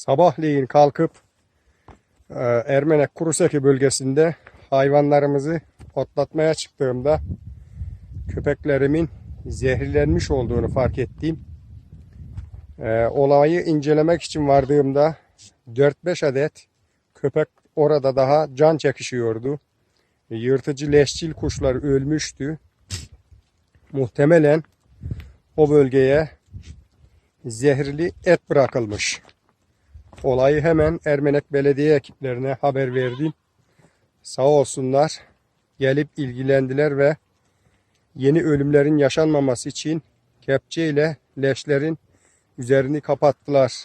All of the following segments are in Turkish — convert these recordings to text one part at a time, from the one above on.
Sabahleyin kalkıp e, Ermenek Kuruseki bölgesinde hayvanlarımızı otlatmaya çıktığımda köpeklerimin zehirlenmiş olduğunu fark ettim. E, olayı incelemek için vardığımda 4-5 adet köpek orada daha can çekişiyordu. Yırtıcı leşçil kuşlar ölmüştü. Muhtemelen o bölgeye zehirli et bırakılmış. Olayı hemen Ermenek Belediye ekiplerine haber verdim. Sağ olsunlar gelip ilgilendiler ve yeni ölümlerin yaşanmaması için kepçeyle leşlerin üzerini kapattılar.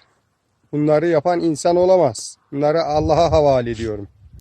Bunları yapan insan olamaz. Bunları Allah'a havale ediyorum.